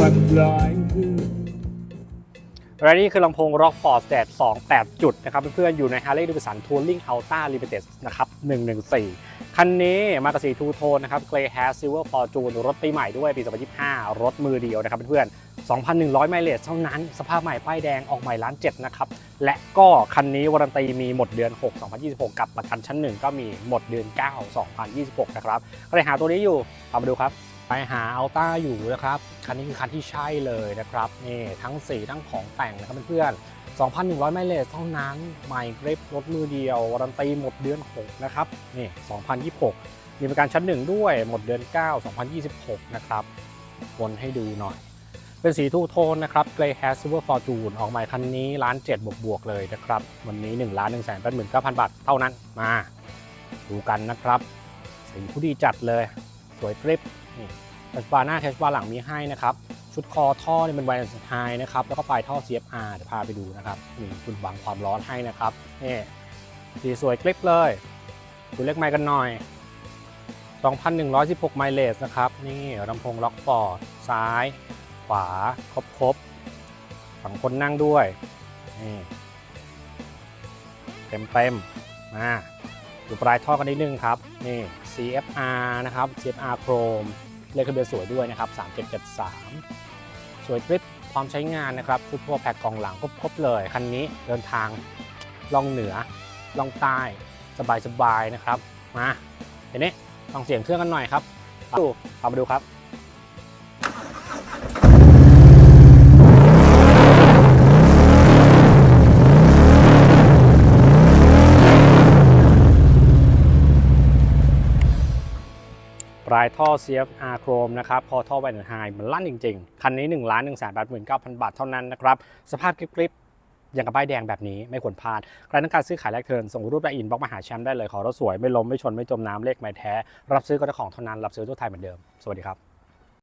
ร้ายคือและนี่คือลำโพง Rockford Stage 28 จุดนะครับเพื่อนๆ อยู่ใน Harley Davidson Touring Ultra Limited นะครับ 114 คันนี้มากับสีทูโทนนะครับ Grey Hair Silver Fortune รถปีใหม่ด้วยปี 2025 รถมือเดียวนะครับเพื่อนๆ 2,100 ไมล์เลจเท่านั้น สภาพใหม่ป้ายแดงออกใหม่ล้านเจ็ดนะครับ และก็คันนี้วารันตีมีหมดเดือน 6 2026 กับประกันชั้น 1 ก็มีหมดเดือน 9 2026 นะครับใครหาตัวนี้อยู่เอามาดูครับ ไปหาอัลต้าอยู่นะครับ คันนี้คือคันที่ใช่เลยนะครับนี่ทั้งสีทั้งของแต่งนะครับเพื่อนๆ2,100 ไมล์เลสเท่านั้นใหม่กริปรถมือเดียววารันตีหมดเดือน 6 นะครับ นี่ 2026 มีประกันชั้น 1 ด้วย หมดเดือน 9 2026 นะครับ วนให้ดูหน่อย เป็นสีทูโทนนะครับ Grey Hair Silver Fortune ออกใหม่คันนี้ล้านเจ็ดบวกบวกๆเลยนะครับ วันนี้1ล้าน1แสนแปดหมื่นเก้าพันบาท เท่านั้น มา ดูกันนะครับ สีผู้ดีจัดเลย สวยกริปนี่แคชบาร์หน้าแคชบาร์หลังมีให้นะครับ ชุดคอท่อนี่เป็นไวร์ไฮนะครับ แล้วก็ปลายท่อ CFR เดี๋ยวพาไปดูนะครับ มีจุดบังความร้อนให้นะครับนี่สีสวยกริปเลย ดูเลขไมค์กันหน่อย 2,116 ไมล์เลสนะครับ นี่ลำโพงล็อกฟอร์ดซ้าย ขวา ครบครบๆฝั่งคนนั่งด้วยนี่เต็มเต็มๆมาดูปลายท่อกันนิดนึงครับ นี่ CFR นะครับ CFR Chrome เลขทะเบียนสวยด้วยนะครับ 3773 สวยกริปพร้อมใช้งานนะครับทุกทั่วแพ็กกองหลังครบๆเลย คันนี้เดินทางล่องเหนือล่องใต้สบายๆนะครับ มาเดี๋ยวนี้ฟังเสียงเครื่องกันหน่อยครับดูเอามาดูครับ ปลายท่อ CFR Chrome นะครับพอท่อไวน์ไฮมันลั่นจริง ๆ คันนี้1ล้าน1 8 9 0 0 บาทเท่านั้นนะครับ สภาพคลิปๆอย่างกับป้ายแดงแบบนี้ไม่ควรพลาด ใครต้องการซื้อขายแลกเทิร์นส่งรูปและอินบ็อกมาหาแชมป์ได้เลยขอรถสวยไม่ล้มไม่ชนไม่จมน้ำเลขไม่แท้ รับซื้อก็เจ้าของเท่านั้นรับซื้อทั่วไทยเหมือนเดิม สวัสดีครับ